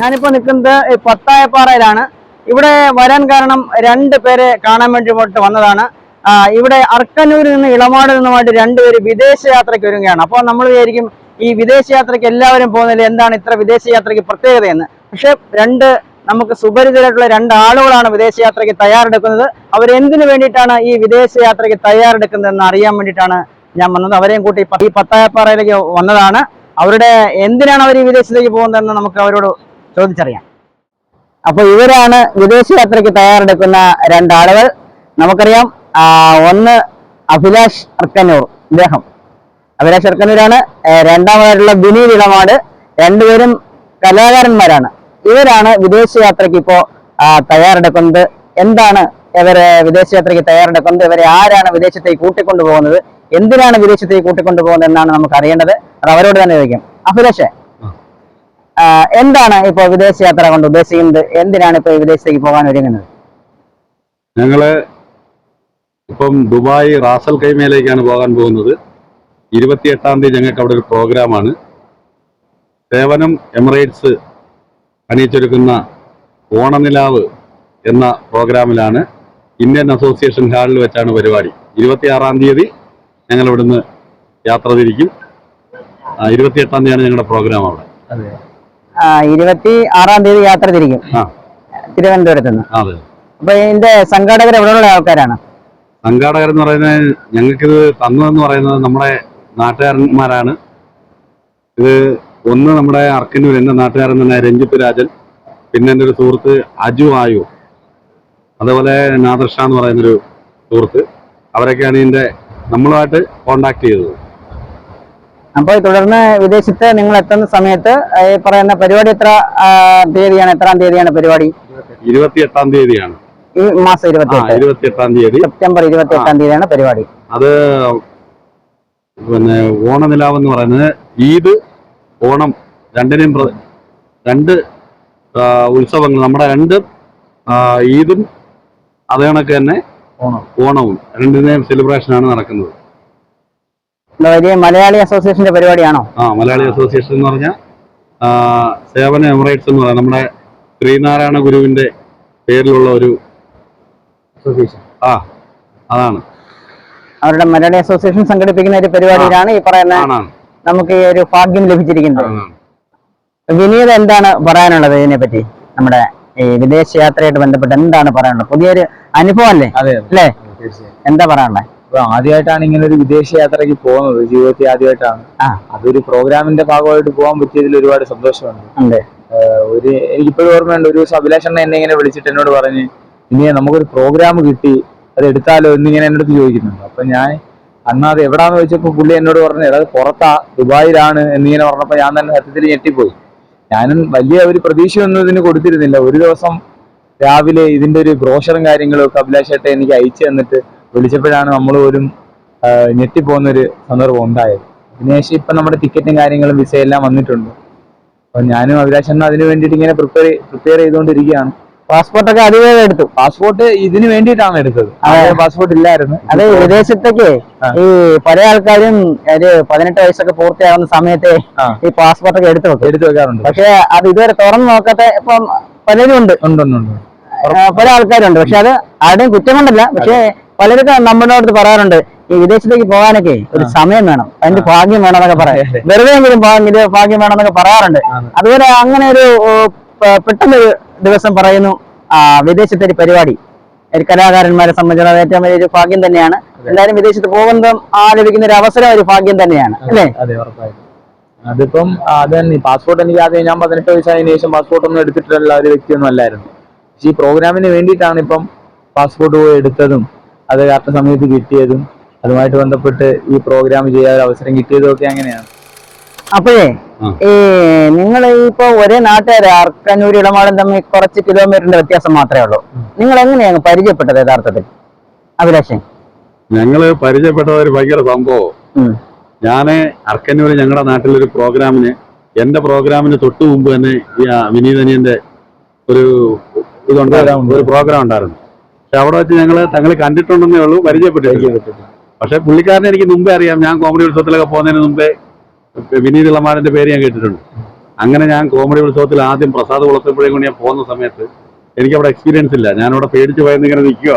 ഞാനിപ്പോ നിൽക്കുന്നത് പത്തായപ്പാറയിലാണ് ഇവിടെ വരാൻ കാരണം രണ്ട് പേരെ കാണാൻ വേണ്ടി പോയിട്ട് വന്നതാണ്. ഇവിടെ അർക്കന്നൂരിൽ നിന്ന് ഇളമാട് നിന്നുമായിട്ട് രണ്ടുപേര് വിദേശ യാത്രയ്ക്ക് ഒരുങ്ങുകയാണ്. അപ്പോൾ നമ്മൾ വിചാരിക്കും ഈ വിദേശ യാത്രയ്ക്ക് എല്ലാവരും പോകുന്നതിൽ എന്താണ് ഇത്ര വിദേശ യാത്രയ്ക്ക് പ്രത്യേകതയെന്ന്? പക്ഷെ രണ്ട് നമുക്ക് സുപരിചിതരായിട്ടുള്ള രണ്ട് ആളുകളാണ് വിദേശ യാത്രയ്ക്ക് തയ്യാറെടുക്കുന്നത്. അവരെന്തിനു വേണ്ടിയിട്ടാണ് ഈ വിദേശ യാത്രയ്ക്ക് തയ്യാറെടുക്കുന്നതെന്ന് അറിയാൻ വേണ്ടിയിട്ടാണ് ഞാൻ വന്നത്. അവരെയും കൂട്ടി ഈ പത്തായപ്പാറയിലേക്ക് വന്നതാണ്. അവരുടെ എന്തിനാണ് അവർ ഈ വിദേശത്തേക്ക് പോകുന്നതെന്ന് നമുക്ക് അവരോട് ചോദിച്ചറിയാം. അപ്പൊ ഇവരാണ് വിദേശ യാത്രയ്ക്ക് തയ്യാറെടുക്കുന്ന രണ്ടാളുകൾ. നമുക്കറിയാം ഒന്ന് അഭിലാഷ് അർക്കനൂർ ഇദ്ദേഹം. അഭിലാഷ് അർക്കനൂരാണ് രണ്ടാമതായിട്ടുള്ള വിനീത് ഇളമാട് രണ്ടുപേരും കലാകാരന്മാരാണ്. ഇവരാണ് വിദേശ യാത്രയ്ക്ക് ഇപ്പോ തയ്യാറെടുക്കുന്നത്. എന്താണ് ഇവരെ വിദേശ യാത്രയ്ക്ക് തയ്യാറെടുക്കുന്നത്? ഇവരെ ആരാണ് വിദേശത്തേക്ക് കൂട്ടിക്കൊണ്ടുപോകുന്നത്? എന്തിനാണ് വിദേശത്തേക്ക് കൂട്ടിക്കൊണ്ടുപോകുന്നത് എന്നാണ് നമുക്ക് അറിയേണ്ടത് അവരോട് തന്നെ ചോദിക്കാം. അഭിലാഷേ എന്താണ് ഇപ്പൊ വിദേശ യാത്ര കൊണ്ട് ഉദ്ദേശിക്കുന്നത്? എന്തിനാണ് ഇപ്പൊ വിദേശത്തേക്ക് പോകാൻ ഒരുങ്ങുന്നത്? ഞങ്ങൾ ഇപ്പം ദുബായ് റാസൽ കൈമയിലേക്കാണ് പോകാൻ പോകുന്നത്. ഇരുപത്തിയെട്ടാം തീയതി ഞങ്ങൾക്ക് അവിടെ ഒരു പ്രോഗ്രാമാണ്. സേവനം എമിറേറ്റ്സ് അണിയിച്ചൊരുക്കുന്ന ഓണനിലാവ് എന്ന പ്രോഗ്രാമിലാണ് ഇന്ത്യൻ അസോസിയേഷൻ ഹാളിൽ വെച്ചാണ് പരിപാടി. ഇരുപത്തിയാറാം തീയതി ഞങ്ങൾ ഇവിടുന്ന് യാത്ര തിരിക്കും. ആ, ഇരുപത്തിയെട്ടാം തീയതിയാണ് ഞങ്ങളുടെ പ്രോഗ്രാം അവിടെ. ഇരുപത്തി ആറാം തീയതി യാത്ര തിരിക്കും. തിരുവനന്തപുരത്ത് നിന്ന് അപ്പൊ ഇതിന്റെ സംഘാടകർ എവിടെയുള്ള ആൾക്കാരാണ്? സംഘാടകർ എന്ന് പറയുന്നത് ഞങ്ങൾക്കിത് തന്നതെന്ന് പറയുന്നത് നമ്മുടെ നാട്ടുകാരന്മാരാണ്. ഇത് ഒന്ന് നമ്മുടെ അർക്കന്നൂർ എന്റെ നാട്ടുകാരൻ തന്നെ രഞ്ജിത്ത് രാജൻ പിന്നെ എന്റെ ഒരു സുഹൃത്ത് അജു ആയു അതേപോലെ നാദർഷ എന്ന് പറയുന്നൊരു സുഹൃത്ത്. അവരൊക്കെയാണ് ഇതിന്റെ നമ്മളുമായിട്ട് കോണ്ടാക്ട് ചെയ്തത്. അപ്പോൾ തുടർന്ന് വിദേശത്ത് നിങ്ങൾ എത്തുന്ന സമയത്ത് ഈ പറയുന്ന പരിപാടി എത്ര തീയതിയാണ് എത്രാം തീയതിയാണ് പരിപാടി? ഇരുപത്തിയെട്ടാം തീയതിയാണ്. ഈ മാസം ഇരുപത്തിയെട്ടാം. തീയതി. സെപ്റ്റംബർ ഇരുപത്തി എട്ടാം തീയതിയാണ് പരിപാടി. അത് പിന്നെ ഓണനിലാവെന്ന് പറയുന്നത് ഈദ് ഓണം രണ്ടിനെയും രണ്ട് ഉത്സവങ്ങൾ. നമ്മുടെ രണ്ട് ഈദും അതേ കണക്ക് തന്നെ ഓണം. ഓണവും. രണ്ടിനെയും സെലിബ്രേഷനാണ് നടക്കുന്നത്. വലിയ മലയാളി അസോസിയേഷന്റെ പരിപാടിയാണോ? ആ മലയാളി അസോസിയേഷൻ എന്ന് പറഞ്ഞാൽ സേവന എമറേറ്റ്സ് എന്ന് പറയാം നമ്മുടെ ശ്രീനാരായണ ഗുരുവിന്റെ പേരിലുള്ള ഒരു ആ അതാണ്. അവരുടെ മലയാളി അസോസിയേഷൻ സംഘടിപ്പിക്കുന്ന ഒരു പരിപാടിയിലാണ് ഈ പറയുന്ന നമുക്ക് ഈ ഒരു ഭാഗ്യം ലഭിച്ചിരിക്കുന്നത്. വിനീത് എന്താണ് പറയാനുള്ളത് ഇതിനെ പറ്റി നമ്മുടെ ഈ വിദേശ യാത്രയായിട്ട് ബന്ധപ്പെട്ട് എന്താണ് പറയാനുള്ളത്? പുതിയൊരു അനുഭവം അല്ലേ? അല്ലേ? എന്താ പറയാനുള്ളത്? അപ്പൊ ആദ്യമായിട്ടാണ് ഇങ്ങനെ ഒരു വിദേശ യാത്രയ്ക്ക് പോകുന്നത് ജീവിതത്തിൽ ആദ്യമായിട്ടാണ്. അതൊരു പ്രോഗ്രാമിന്റെ ഭാഗമായിട്ട് പോകാൻ പറ്റിയതിൽ ഒരുപാട് സന്തോഷമുണ്ട്. ഒരു എനിക്കിപ്പോഴും ഓർമ്മയുണ്ട് ഒരു ദിവസം അഭിലാഷണ്ണ എന്നെ ഇങ്ങനെ വിളിച്ചിട്ട് എന്നോട് പറഞ്ഞ് ഇനി നമുക്കൊരു പ്രോഗ്രാം കിട്ടി അത് എടുത്താലോ എന്നിങ്ങനെ എന്നോട് ചോദിക്കുന്നുണ്ട്. അപ്പൊ ഞാൻ അന്ന് അത് എവിടാന്ന് ചോദിച്ചപ്പോൾ പുള്ളി എന്നോട് പറഞ്ഞു അത് പുറത്താ ദുബായിലാണ് എന്നിങ്ങനെ പറഞ്ഞപ്പോൾ ഞാൻ തന്നെ സത്യത്തിൽ ഞെട്ടിപ്പോയി. ഞാനും വലിയ ഒരു പ്രതീക്ഷയൊന്നും ഇതിന് കൊടുത്തിരുന്നില്ല. ഒരു ദിവസം രാവിലെ ഇതിന്റെ ഒരു ബ്രോഷറും കാര്യങ്ങളും ഒക്കെ അഭിലാഷേട്ടെ എനിക്ക് അയച്ചു തന്നിട്ട് വിളിച്ചപ്പോഴാണ് നമ്മൾ പോലും ഞെട്ടിപ്പോകുന്നൊരു ഞെട്ടിപ്പോകുന്ന ഒരു സന്ദർഭം ഉണ്ടായത്. അതിനുശേഷം ഇപ്പം നമ്മുടെ ടിക്കറ്റും കാര്യങ്ങളും വിസ എല്ലാം വന്നിട്ടുണ്ട്. അപ്പോൾ ഞാനും അഭിലാഷണ്ണ അതിന് വേണ്ടിയിട്ട് ഇങ്ങനെ പ്രിപ്പയർ പ്രിപ്പയർ ചെയ്തുകൊണ്ടിരിക്കുകയാണ്. പാസ്പോർട്ടൊക്കെ അതിവേഗം എടുത്തു. പാസ്പോർട്ട് ഇതിന് വേണ്ടിയിട്ടാണ് എടുത്തത്. പാസ്പോർട്ട് ഇല്ലായിരുന്നു. അത് വിദേശത്തേക്ക് ഈ പല ആൾക്കാരും ഒരു പതിനെട്ട് വയസ്സൊക്കെ പൂർത്തിയാകുന്ന സമയത്തെ ഈ പാസ്പോർട്ടൊക്കെ എടുത്തു വെക്കും. എടുത്തു വെക്കാറുണ്ട്. പക്ഷെ അത് ഇതുവരെ തുറന്നു നോക്കാത്ത ഇപ്പം പലരും ഉണ്ട്. ഉണ്ട് ഉണ്ട് ഉണ്ട്. പല ആൾക്കാരുണ്ട്. പക്ഷെ അത് ആരുടെയും കുറ്റം കൊണ്ടല്ല. പക്ഷെ നമ്മുടെ അടുത്ത് പറയാറുണ്ട് ഈ വിദേശത്തേക്ക് പോകാനൊക്കെ ഒരു സമയം വേണം അതിന്റെ ഭാഗ്യം വേണം എന്നൊക്കെ പറയാം വെറുതെ എങ്കിലും ഭാഗ്യം ഭാഗ്യം വേണം എന്നൊക്കെ പറയാറുണ്ട് അതുപോലെ അങ്ങനെ ഒരു പെട്ടെന്നൊരു ദിവസം പറയുന്നു ആ വിദേശത്തെ ഒരു പരിപാടി. ഒരു കലാകാരന്മാരെ സംബന്ധിച്ചുള്ള ഏറ്റവും വലിയൊരു ഭാഗ്യം തന്നെയാണ്. എന്തായാലും വിദേശത്ത് പോകുന്നതും ആ ലഭിക്കുന്ന ഒരു അവസരം ഒരു ഭാഗ്യം തന്നെയാണ് അല്ലേ? അതിപ്പം അത് തന്നെ പാസ്പോർട്ട് എനിക്ക് ആദ്യം ഞാൻ പതിനെട്ട് വയസ്സായതിനു ശേഷം പാസ്പോർട്ട് ഒന്നും എടുത്തിട്ടുള്ള ഒരു വ്യക്തിയൊന്നും അല്ലായിരുന്നു. ഈ പ്രോഗ്രാമിന് വേണ്ടിയിട്ടാണ് ഇപ്പം പാസ്പോർട്ട് പോയി എടുത്തതും. അത് കറക്റ്റ് സമയത്ത് കിട്ടിയതും അതുമായിട്ട് ബന്ധപ്പെട്ട് ഈ പ്രോഗ്രാം ചെയ്യാൻ ഒരു അവസരം കിട്ടിയതും ഒക്കെ അങ്ങനെയാണ്. അപ്പോഴേ. ഈ നിങ്ങൾ ഇപ്പൊ ഒരേ നാട്ടുകാരെ അർക്കന്നൂർ ഇടമാടും തമ്മിൽ കുറച്ച് കിലോമീറ്ററിന്റെ വ്യത്യാസം മാത്രമേ ഉള്ളൂ. നിങ്ങൾ എങ്ങനെയാണ് പരിചയപ്പെട്ടത് യഥാർത്ഥത്തിൽ? അഭിലാഷൻ ഞങ്ങൾ പരിചയപ്പെട്ട ഒരു ഭയങ്കര സംഭവം. ഞാൻ അർക്കന്നൂര് ഞങ്ങളുടെ നാട്ടിലൊരു പ്രോഗ്രാമിന് എന്റെ പ്രോഗ്രാമിന് തൊട്ടു മുമ്പ് തന്നെ ഈ വിനീതനിയന്റെ ഒരു ഇതുണ്ടായിരുന്നു ഒരു പ്രോഗ്രാം ഉണ്ടായിരുന്നു. പക്ഷെ അവിടെ വെച്ച് ഞങ്ങൾ തങ്ങൾ കണ്ടിട്ടുണ്ടെന്നേ ഉള്ളൂ പരിചയപ്പെട്ടിട്ടില്ല. പക്ഷെ പുള്ളിക്കാരനെ എനിക്ക് മുമ്പേ അറിയാം. ഞാൻ കോമഡി ഉത്സവത്തിലൊക്കെ പോകുന്നതിന് മുമ്പേ വിനീത് ഇളമാരന്റെ പേര് ഞാൻ കേട്ടിട്ടുണ്ട്. അങ്ങനെ ഞാൻ കോമഡി ഉത്സവത്തിൽ ആദ്യം പ്രസാദ് കുളത്തപ്പോഴേ കൊണ്ട് ഞാൻ പോകുന്ന സമയത്ത് എനിക്ക് അവിടെ എക്സ്പീരിയൻസ് ഇല്ല. ഞാനവിടെ പേടിച്ച് പോയെന്ന് ഇങ്ങനെ നിൽക്കുക.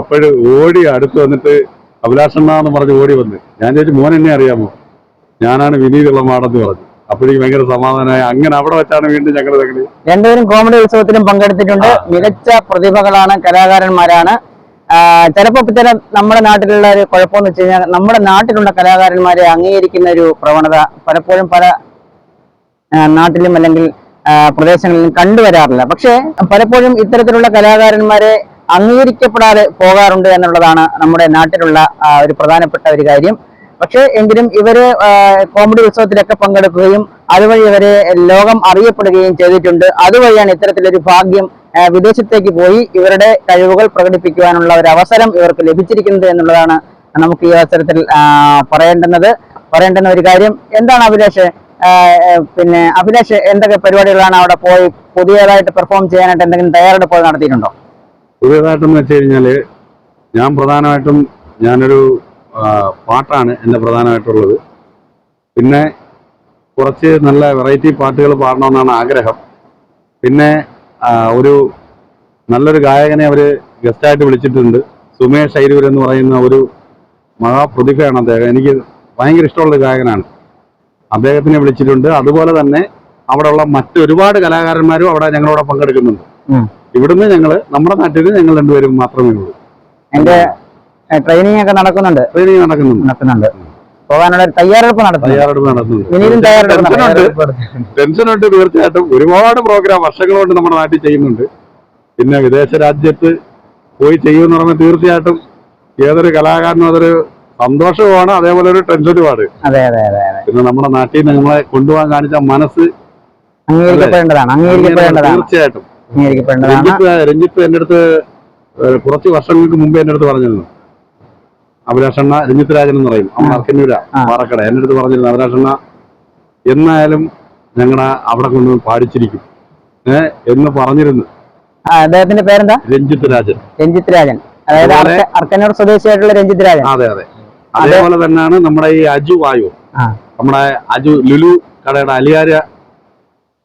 അപ്പോഴ് ഓടി അടുത്ത് വന്നിട്ട് അഭിലാഷണ്ണ എന്ന് പറഞ്ഞ് ഓടി വന്ന്. ഞാൻ ചോദിച്ചു മോൻ എന്നെ അറിയാമോ? ഞാനാണ് വിനീത് ഇളമാടെന്ന് പറഞ്ഞു. അപ്പോഴേക്ക് ഭയങ്കര സമാധാനമായി. അങ്ങനെ അവിടെ വെച്ചാണ് വീണ്ടും ഞങ്ങൾ തങ്ങളി രണ്ടുപേരും കോമഡി ഉത്സവത്തിലും പങ്കെടുത്തിട്ടുണ്ട്. മികച്ച പ്രതിഭകളാണ് കലാകാരന്മാരാണ്. ചിലപ്പോൾ ചില നമ്മുടെ നാട്ടിലുള്ള ഒരു കുഴപ്പമെന്ന് വെച്ച് കഴിഞ്ഞാൽ നമ്മുടെ നാട്ടിലുള്ള കലാകാരന്മാരെ അംഗീകരിക്കുന്ന ഒരു പ്രവണത പലപ്പോഴും പല നാട്ടിലും അല്ലെങ്കിൽ പ്രദേശങ്ങളിലും കണ്ടുവരാറില്ല. പക്ഷേ പലപ്പോഴും ഇത്തരത്തിലുള്ള കലാകാരന്മാരെ അംഗീകരിക്കപ്പെടാതെ പോകാറുണ്ട് എന്നുള്ളതാണ് നമ്മുടെ നാട്ടിലുള്ള ഒരു പ്രധാനപ്പെട്ട ഒരു കാര്യം. പക്ഷേ എങ്കിലും ഇവർ കോമഡി ഉത്സവത്തിലൊക്കെ പങ്കെടുക്കുകയും അതുവഴി ഇവരെ ലോകം അറിയപ്പെടുകയും ചെയ്തിട്ടുണ്ട്. അതുവഴിയാണ് ഇത്തരത്തിലൊരു ഭാഗ്യം വിദേശത്തേക്ക് പോയി ഇവരുടെ കഴിവുകൾ പ്രകടിപ്പിക്കുവാനുള്ള ഒരു അവസരം ഇവർക്ക് ലഭിച്ചിരിക്കുന്നത് എന്നുള്ളതാണ് നമുക്ക് ഈ അവസരത്തിൽ പറയേണ്ടുന്നത്. പറയേണ്ടുന്ന ഒരു കാര്യം എന്താണ് അഭിലാഷ്? പിന്നെ അഭിലാഷ് എന്തൊക്കെ പരിപാടികളാണ് അവിടെ പോയി പുതിയതായിട്ട് പെർഫോം ചെയ്യാനായിട്ട് എന്തെങ്കിലും തയ്യാറെടുപ്പ് നടത്തിയിട്ടുണ്ടോ? പുതിയതായിട്ടെന്ന് വെച്ച് കഴിഞ്ഞാൽ ഞാൻ പ്രധാനമായിട്ടും ഞാനൊരു പാട്ടാണ് എന്റെ പ്രധാനമായിട്ടുള്ളത്. പിന്നെ കുറച്ച് നല്ല വെറൈറ്റി പാട്ടുകൾ പാടണമെന്നാണ് ആഗ്രഹം. പിന്നെ ഒരു നല്ലൊരു ഗായകനെ അവർ ഗസ്റ്റായിട്ട് വിളിച്ചിട്ടുണ്ട്. സുമേഷ് ഐരൂർ എന്ന് പറയുന്ന ഒരു മഹാപ്രതിഭയാണ് അദ്ദേഹം. എനിക്ക് ഭയങ്കര ഇഷ്ടമുള്ള ഗായകനാണ്. അദ്ദേഹത്തിനെ വിളിച്ചിട്ടുണ്ട്. അതുപോലെ തന്നെ അവിടെയുള്ള മറ്റൊരുപാട് കലാകാരന്മാരും അവിടെ ഞങ്ങളോട് പങ്കെടുക്കുന്നുണ്ട്. ഇവിടുന്ന് ഞങ്ങൾ നമ്മുടെ നാട്ടിൽ ഞങ്ങൾ രണ്ടുപേരും മാത്രമേ ഉള്ളൂ. എന്റെ ട്രെയിനിങ് ഒക്കെ നടക്കുന്നുണ്ട്. ട്രെയിനിങ് നടക്കുന്നുണ്ട്. നടക്കുന്നുണ്ട്. പോകാനുള്ള തയ്യാറെടുപ്പ് ടെൻഷനുണ്ട് തീർച്ചയായിട്ടും. ഒരുപാട് പ്രോഗ്രാം വർഷങ്ങൾ കൊണ്ട് നമ്മുടെ നാട്ടിൽ ചെയ്യുന്നുണ്ട്. പിന്നെ വിദേശ രാജ്യത്ത് പോയി ചെയ്യുമെന്ന് പറഞ്ഞാൽ തീർച്ചയായിട്ടും ഏതൊരു കലാകാരനും അതൊരു സന്തോഷവുമാണ് അതേപോലെ ഒരു ടെൻഷനുമാണ്. പിന്നെ നമ്മുടെ നാട്ടിൽ നിന്ന് നമ്മളെ കൊണ്ടുപോകാൻ കാണിച്ച മനസ്സ് തീർച്ചയായിട്ടും. രഞ്ജിത്ത് രഞ്ജിത്ത് എന്റെ അടുത്ത് കുറച്ച് വർഷങ്ങൾക്ക് മുമ്പേ എന്റെ അടുത്ത് പറഞ്ഞിരുന്നു. അഭിലാഷണ്ണ രഞ്ജിത്ത് രാജൻ എന്ന് പറയും. അവൻ അർക്കന്നൂര. പാറക്കട. എന്റെ അടുത്ത് പറഞ്ഞിരുന്നു അഭിലാഷണ്ണ എന്നായാലും ഞങ്ങളുടെ അവിടെ കൊണ്ട് പാടിച്ചിരിക്കും. ഏ എന്ന് പറഞ്ഞിരുന്നു. അദ്ദേഹത്തിന്റെ പേരെന്താ? രഞ്ജിത്ത് രാജൻ രഞ്ജിത്ത് രാജൻ അതായത് അർക്കന്നൂർ സ്വദേശിയായിട്ടുള്ള രഞ്ജിത്ത് രാജൻ അതെ അതെ. അതേപോലെ തന്നെയാണ് നമ്മുടെ ഈ അജു വായു. നമ്മുടെ അജു ലുലു കടയുടെ അലിയാര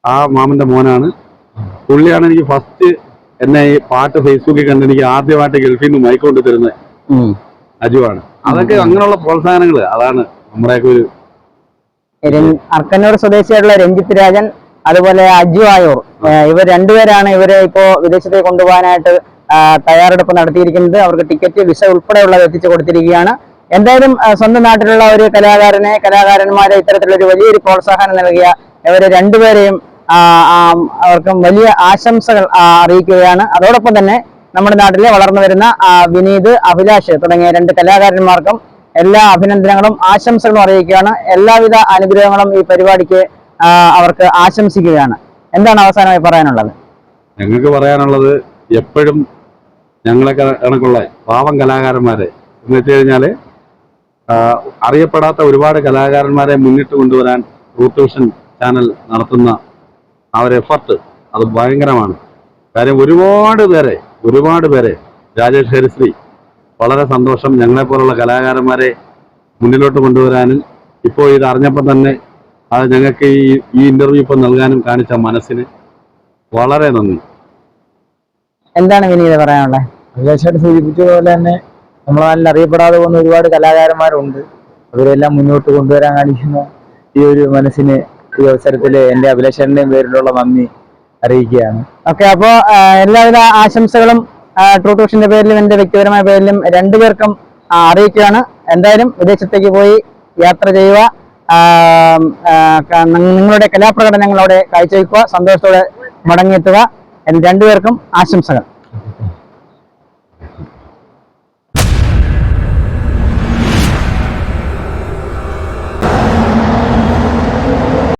ആ മാമന്റെ മോനാണ്. പുള്ളിയാണ് എനിക്ക് ഫസ്റ്റ് എന്നെ ഈ പാട്ട് ഫേസ്ബുക്കിൽ കണ്ട് എനിക്ക് ആദ്യമായിട്ട് ഗൾഫിൽ നിന്ന് മൈക്കൊണ്ട് തരുന്നത്. അജുവാണ്. അതൊക്കെ അങ്ങനെയുള്ള പ്രോത്സാഹനങ്ങൾ അതാണ് നമ്മുടെയൊക്കെ ഒരു അർക്കന്നൂർ സ്വദേശിയായിട്ടുള്ള രഞ്ജിത്ത് രാജൻ അതുപോലെ അജു ആയൂർ. ഇവർ രണ്ടുപേരാണ് ഇവരെ ഇപ്പോ വിദേശത്തേക്ക് കൊണ്ടുപോകാനായിട്ട് തയ്യാറെടുപ്പ് നടത്തിയിരിക്കുന്നത്. അവർക്ക് ടിക്കറ്റ് വിസ ഉൾപ്പെടെയുള്ളത് എത്തിച്ചു കൊടുത്തിരിക്കുകയാണ്. എന്തായാലും സ്വന്തം നാട്ടിലുള്ള ഒരു കലാകാരനെ കലാകാരന്മാരെ ഇത്തരത്തിലൊരു വലിയൊരു പ്രോത്സാഹനം നൽകിയ ഇവരെ രണ്ടുപേരെയും അവർക്കും വലിയ ആശംസകൾ അറിയിക്കുകയാണ്. അതോടൊപ്പം തന്നെ നമ്മുടെ നാട്ടിലെ വളർന്നു വരുന്ന വിനീത് അഭിലാഷ് തുടങ്ങിയ രണ്ട് കലാകാരന്മാർക്കും എല്ലാ അഭിനന്ദനങ്ങളും ആശംസകളും അറിയിക്കുകയാണ്. എല്ലാവിധ അനുഗ്രഹങ്ങളും ഈ പരിപാടിക്ക് അവർക്ക് ആശംസിക്കുകയാണ്. എന്താണ് അവസാനമായി പറയാനുള്ളത്? ഞങ്ങൾക്ക് പറയാനുള്ളത് എപ്പോഴും ഞങ്ങളെ കണക്കുള്ള പാവം കലാകാരന്മാരെ. എന്ന് വെച്ച് കഴിഞ്ഞാൽ അറിയപ്പെടാത്ത ഒരുപാട് കലാകാരന്മാരെ മുന്നിട്ട് കൊണ്ടുവരാൻ റൂട്ട് വിഷൻ ചാനൽ നടത്തുന്ന ആ ഒരു എഫർട്ട് അത് ഭയങ്കരമാണ്. കാര്യം ഒരുപാട് പേരെ ഒരുപാട് പേരെ രാജേഷ് ഹരിശ്രീ വളരെ സന്തോഷം ഞങ്ങളെപ്പോലുള്ള കലാകാരന്മാരെ മുന്നിലോട്ട് കൊണ്ടുവരാനും ഇപ്പോൾ ഇത് അറിഞ്ഞപ്പോൾ തന്നെ അത് ഞങ്ങൾക്ക് ഈ ഈ ഇന്റർവ്യൂ ഇപ്പം നൽകാനും കാണിച്ച മനസ്സിന് വളരെ നന്ദി. എന്താണ് വിനീത് പറയാനുള്ളത്? അഭിലാഷായിട്ട് സൂചിപ്പിച്ചതുപോലെ തന്നെ നമ്മളെ നല്ല അറിയപ്പെടാതെ പോകുന്ന ഒരുപാട് കലാകാരന്മാരുണ്ട്. അവരെല്ലാം മുന്നോട്ട് കൊണ്ടുവരാൻ കാണിക്കുന്ന. ഈ ഒരു മനസ്സിന് ഈ അവസരത്തിൽ എന്റെ അഭിലാഷന്റെയും പേരിലുള്ള നന്ദി. അറിയിക്കുകയാണ്. ഓക്കെ അപ്പോ എല്ലാവിധ ആശംസകളും ട്രൂ ട്യൂഷന്റെ പേരിലും എന്റെ വ്യക്തിപരമായ പേരിലും രണ്ടുപേർക്കും അറിയിക്കുകയാണ്. എന്തായാലും വിദേശത്തേക്ക് പോയി യാത്ര ചെയ്യുക നിങ്ങളുടെ കലാപ്രകടനങ്ങൾ അവിടെ കാഴ്ചവെക്കുക സന്തോഷത്തോടെ മടങ്ങിയെത്തുക. രണ്ടുപേർക്കും ആശംസകൾ.